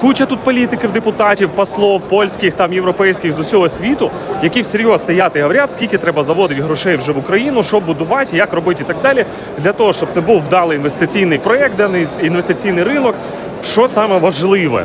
Куча тут політиків, депутатів, послов, польських, там європейських з усього світу, які всерйоз стоять і говорять, скільки треба заводити грошей вже в Україну, що будувати, як робити і так далі, для того, щоб це був вдалий інвестиційний проєкт, даний інвестиційний ринок. Що саме важливе,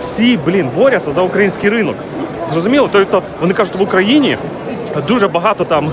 всі, блін, борються за український ринок. Зрозуміло, тобто вони кажуть, в Україні дуже багато там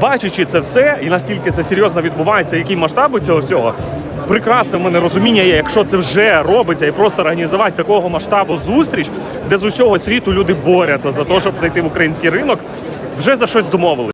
Бачачи це все, і наскільки це серйозно відбувається, які масштаби цього всього, прекрасне в мене розуміння є, якщо це вже робиться, і просто організувати такого масштабу зустріч, де з усього світу люди борються за те, щоб зайти в український ринок, вже за щось домовились.